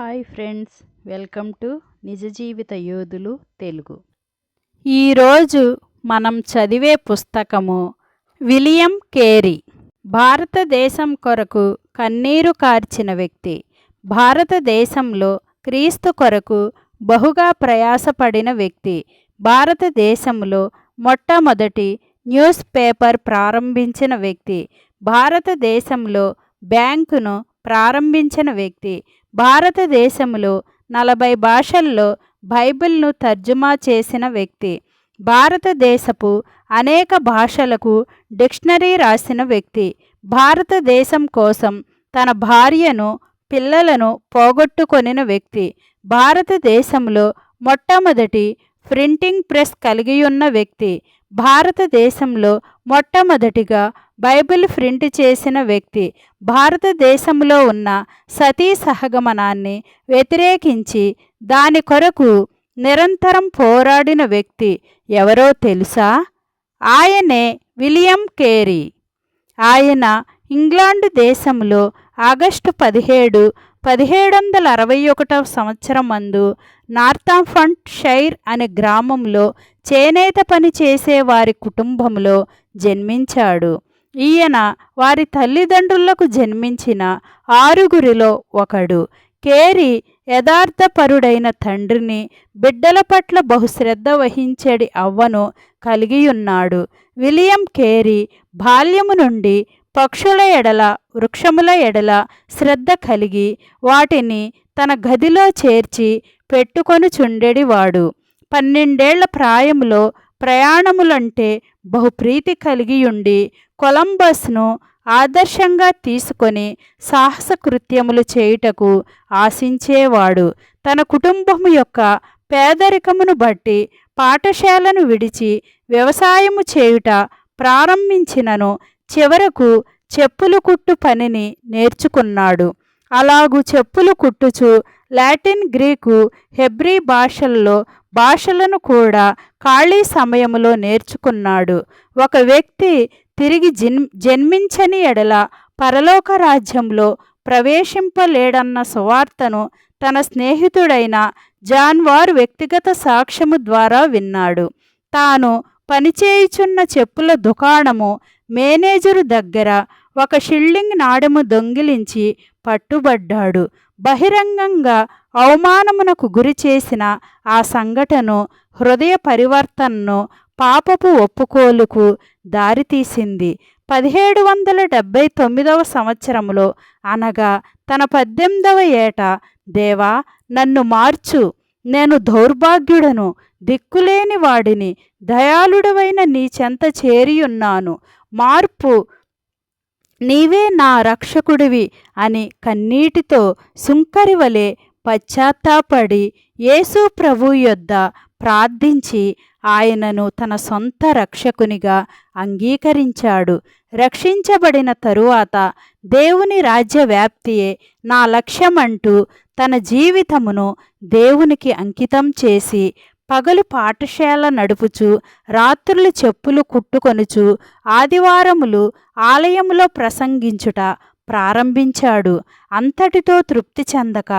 Hi friends welcome to నిజ జీవిత యోధులు తెలుగు. ఈరోజు మనం చదివే పుస్తకము విలియం కేరీ భారతదేశం కొరకు కన్నీరు కార్చిన వ్యక్తి. భారతదేశంలో క్రీస్తు కొరకు బహుగా ప్రయాసపడిన వ్యక్తి. భారతదేశంలో మొట్టమొదటి న్యూస్ పేపర్ ప్రారంభించిన వ్యక్తి. భారతదేశంలో బ్యాంకును ప్రారంభించిన వ్యక్తి భారతదేశంలో నలభై భాషల్లో బైబిల్ను తర్జుమా చేసిన వ్యక్తి. భారతదేశపు అనేక భాషలకు డిక్షనరీ రాసిన వ్యక్తి. భారతదేశం కోసం తన భార్యను పిల్లలను పోగొట్టుకొనిన వ్యక్తి. భారతదేశంలో మొట్టమొదటి ప్రింటింగ్ ప్రెస్ కలిగి ఉన్న వ్యక్తి భారతదేశంలో మొట్టమొదటిగా బైబిల్ ప్రింట్ చేసిన వ్యక్తి భారతదేశంలో ఉన్న సతీ సహగమనాన్ని వ్యతిరేకించి దాని కొరకు నిరంతరం పోరాడిన వ్యక్తి ఎవరో తెలుసా? ఆయనే విలియం కేరీ. ఆయన ఇంగ్లాండ్ దేశంలో ఆగస్టు పదిహేడు పదిహేడు వందల అరవై ఒకటవ సంవత్సరం మందు నార్థంఫంట్ షైర్ అనే గ్రామంలో చేనేత పని చేసే వారి కుటుంబంలో జన్మించాడు. ఈయన వారి తల్లిదండ్రులకు జన్మించిన ఆరుగురిలో ఒకడు. కేరీ యథార్థపరుడైన తండ్రిని బిడ్డల పట్ల బహుశ్రద్ధ వహించేడి అవ్వను కలిగియున్నాడు. విలియం కేరీ బాల్యము నుండి పక్షుల ఎడల వృక్షముల ఎడల శ్రద్ధ కలిగి వాటిని తన గదిలో చేర్చి పెట్టుకొనుచుండెడివాడు పన్నెండేళ్ళ ప్రాయములో ప్రయాణములంటే బహుప్రీతి కలిగియుండి కొలంబస్ను ఆదర్శంగా తీసుకొని సాహస కృత్యములు చేయుటకు ఆశించేవాడు. తన కుటుంబము యొక్క పేదరికమును బట్టి పాఠశాలను విడిచి వ్యవసాయము చేయుట ప్రారంభించినను చివరకు చెప్పులు కుట్టు పనిని నేర్చుకున్నాడు. అలాగు చెప్పులు కుట్టుచు లాటిన్ గ్రీకు హెబ్రీ భాషల్లో భాషలను కూడా ఖాళీ సమయంలో నేర్చుకున్నాడు. ఒక వ్యక్తి తిరిగి జన్ జన్మించని ఎడల పరలోక రాజ్యంలో ప్రవేశింపలేడన్న సువార్తను తన స్నేహితుడైన జాన్వార్ వ్యక్తిగత సాక్ష్యము ద్వారా విన్నాడు. తాను పనిచేయుచున్న చెప్పుల దుకాణము మేనేజరు దగ్గర ఒక షిల్లింగ్ నాడెము దొంగిలించి పట్టుబడ్డాడు. బహిరంగంగా అవమానమునకు గురి చేసిన ఆ సంఘటన హృదయ పరివర్తనను పాపపు ఒప్పుకోలుకు దారితీసింది పదిహేడు వందల డెబ్భై తొమ్మిదవ సంవత్సరంలో అనగా తన పద్దెనిమిదవ ఏట దేవా నన్ను మార్చు. నేను దౌర్భాగ్యుడను దిక్కులేని వాడిని దయాళుడవైన నీ చెంత చేరియున్నాను. మార్పు. నీవే నా రక్షకుడివి అని కన్నీటితో సుంకరివలే పశ్చాత్తాపడి యేసు ప్రభు యొద్ద ప్రార్థించి ఆయనను తన సొంత రక్షకునిగా అంగీకరించాడు. రక్షించబడిన తరువాత దేవుని రాజ్య వ్యాప్తియే నా లక్ష్యమంటూ తన జీవితమును దేవునికి అంకితం చేసి పగలు పాఠశాల నడుపుచు రాత్రులు చెప్పులు కుట్టుకొనుచు ఆదివారములు ఆలయంలో ప్రసంగించుట ప్రారంభించాడు. అంతటితో తృప్తి చెందక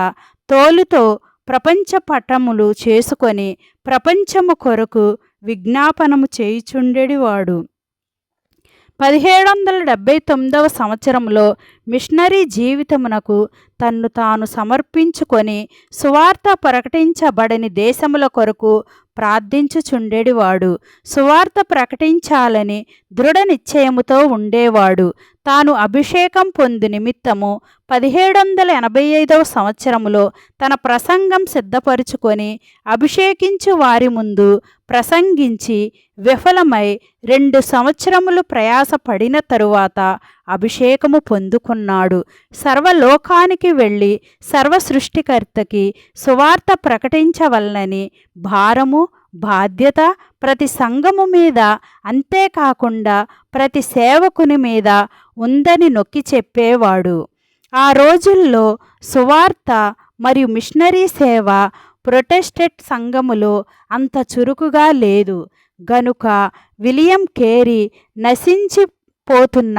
తోలుతో ప్రపంచ పటములు చేసుకొని ప్రపంచము కొరకు విజ్ఞాపనము చేయుచుండెడివాడు. పదిహేడు వందల డెబ్భై తొమ్మిదవ సంవత్సరంలో మిషనరీ జీవితమునకు తన్ను తాను సమర్పించుకొని సువార్త ప్రకటించబడని దేశముల కొరకు ప్రార్థించుచుండేడివాడు. సువార్త ప్రకటించాలని దృఢ నిశ్చయముతో ఉండేవాడు. తాను అభిషేకం పొంది నిమిత్తము పదిహేడు వందల ఎనభై ఐదవ సంవత్సరములో తన ప్రసంగం సిద్ధపరుచుకొని అభిషేకించు వారి ముందు ప్రసంగించి విఫలమై రెండు సంవత్సరములు ప్రయాసపడిన తరువాత అభిషేకము పొందుకున్నాడు. సర్వలోకానికి వెళ్ళి సర్వ సృష్టికర్తకి సువార్త ప్రకటించవలనని భారము బాధ్యత ప్రతి సంఘము మీద అంతేకాకుండా ప్రతి సేవకుని మీద ఉందని నొక్కి చెప్పేవాడు. ఆ రోజుల్లో సువార్త మరియు మిషనరీ సేవ ప్రొటెస్టెట్ సంఘములో అంత చురుకుగా లేదు. గనుక విలియం కేరీ నశించి పోతున్న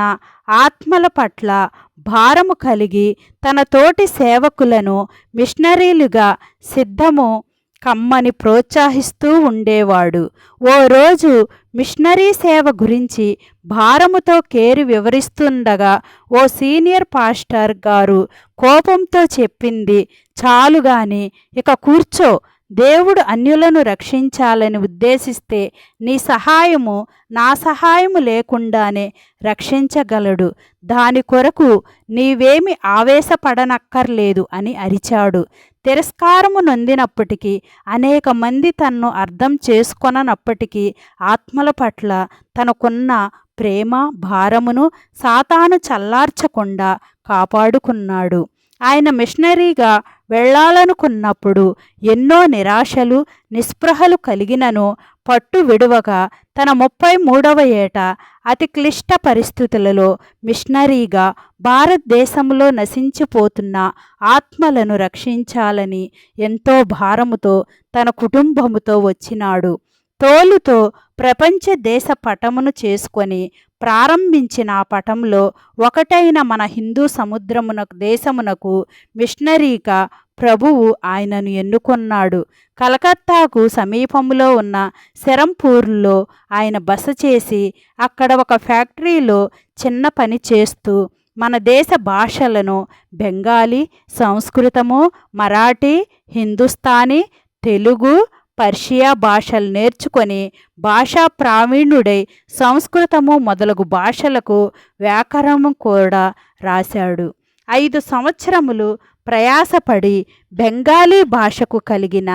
ఆత్మల పట్ల భారము కలిగి తన తోటి సేవకులను మిషనరీలుగా సిద్ధము కమ్మని ప్రోత్సహిస్తూ ఉండేవాడు. ఓ రోజు మిషనరీ సేవ గురించి భారముతో కేరి వివరిస్తుండగా ఓ సీనియర్ పాస్టర్ గారు కోపంతో చెప్పింది చాలుగాని ఇక కూర్చో దేవుడు అన్యులను రక్షించాలని ఉద్దేశిస్తే నీ సహాయము నా సహాయము లేకుండానే రక్షించగలడు. దాని కొరకు నీవేమి ఆవేశపడనక్కర్లేదు అని అరిచాడు. తిరస్కారము నొందినప్పటికీ అనేక మంది తన్ను అర్థం చేసుకొననప్పటికీ ఆత్మల పట్ల తనకున్న ప్రేమ భారమును సాతాను చల్లార్చకుండా కాపాడుకున్నాడు. ఆయన మిషనరీగా వెళ్ళాలనుకున్నప్పుడు ఎన్నో నిరాశలు నిస్పృహలు కలిగినను పట్టు విడువగా తన ముప్పై మూడవ ఏట అతి క్లిష్ట పరిస్థితులలో మిషనరీగా భారతదేశంలో నశించిపోతున్న ఆత్మలను రక్షించాలని ఎంతో భారముతో తన కుటుంబముతో వచ్చినాడు. తోలుతో ప్రపంచ దేశ పటమును చేసుకొని ప్రారంభించిన ఆ పటంలో ఒకటైన మన హిందూ సముద్రమునకు దేశమునకు మిషనరీగా ప్రభువు ఆయనను ఎన్నుకొన్నాడు. కలకత్తాకు సమీపంలో ఉన్న శరంపూర్లో ఆయన బస చేసి అక్కడ ఒక ఫ్యాక్టరీలో చిన్న పని చేస్తూ మన దేశ భాషలను బెంగాలీ సంస్కృతము మరాఠీ హిందుస్థానీ తెలుగు పర్షియా భాషలు నేర్చుకొని భాషా ప్రావీణ్యుడై సంస్కృతము మొదలగు భాషలకు వ్యాకరణము కూడా రాశాడు. ఐదు సంవత్సరములు ప్రయాసపడి బెంగాలీ భాషకు కలిగిన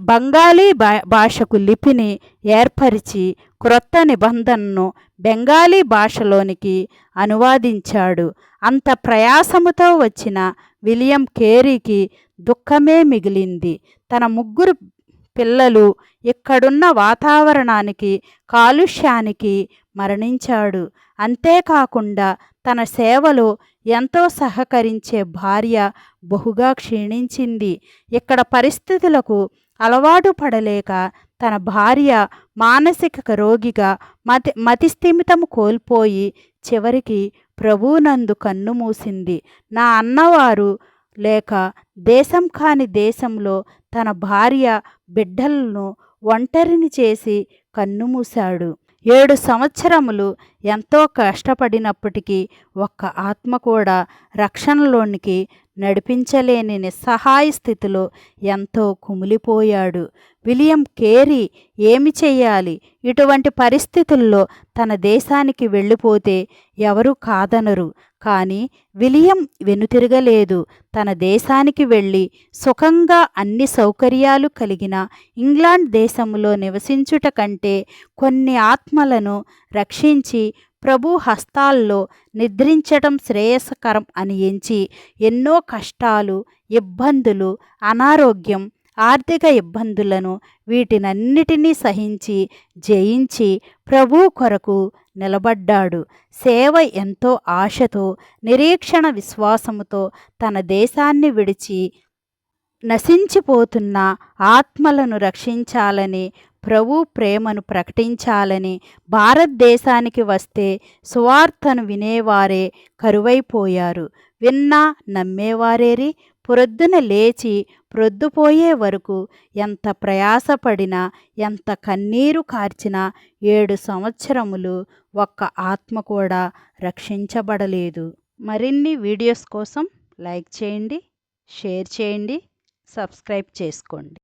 బెంగాలీ భా భాషకు లిపిని ఏర్పరిచి క్రొత్త నిబంధనను బెంగాలీ భాషలోనికి అనువాదించాడు. అంత ప్రయాసముతో వచ్చిన విలియం కేరీకి దుఃఖమే మిగిలింది. తన ముగ్గురు పిల్లలు ఇక్కడున్న వాతావరణానికి కాలుష్యానికి మరణించాడు. అంతేకాకుండా తన సేవలో ఎంతో సహకరించే భార్య బహుగా క్షీణించింది. ఇక్కడ పరిస్థితులకు అలవాటు పడలేక తన భార్య మానసిక రోగిగా మతి మతిస్థిమితం కోల్పోయి చివరికి ప్రభువునందు కన్ను మూసింది. నా అన్నవారు లేక దేశం కాని దేశంలో తన భార్య బిడ్డలను ఒంటరిని చేసి కన్నుమూశాడు. ఏడు సంవత్సరములు ఎంతో కష్టపడినప్పటికీ ఒక్క ఆత్మ కూడా రక్షణలోనికి నడిపించలేని నిస్సహాయ స్థితిలో ఎంతో కుమిలిపోయాడు. విలియం కేరీ ఏమి చేయాలి ఇటువంటి పరిస్థితుల్లో తన దేశానికి వెళ్ళిపోతే ఎవరు కాదనరు. కానీ విలియం వెనుతిరగలేదు. తన దేశానికి వెళ్ళి సుఖంగా అన్ని సౌకర్యాలు కలిగిన ఇంగ్లాండ్ దేశంలో నివసించుట కంటే కొన్ని ఆత్మలను రక్షించి ప్రభు హస్తాల్లో నిద్రించటం శ్రేయస్కరం అని ఎంచి ఎన్నో కష్టాలు ఇబ్బందులు అనారోగ్యం ఆర్థిక ఇబ్బందులను వీటినన్నిటినీ సహించి జయించి ప్రభు కొరకు నిలబడ్డాడు. సేవ ఎంతో ఆశతో నిరీక్షణ విశ్వాసముతో తన దేశాన్ని విడిచి నశించిపోతున్న ఆత్మలను రక్షించాలని ప్రభు ప్రేమను ప్రకటించాలని భారతదేశానికి వస్తే సువార్తను వినేవారే కరువైపోయారు. విన్నా నమ్మేవారేరి? ప్రొద్దున లేచి ప్రొద్దుపోయే వరకు ఎంత ప్రయాసపడినా ఎంత కన్నీరు కార్చినా ఏడు సంవత్సరములు ఒక్క ఆత్మ కూడా రక్షించబడలేదు. మరిన్ని వీడియోస్ కోసం లైక్ చేయండి షేర్ చేయండి సబ్స్క్రైబ్ చేసుకోండి.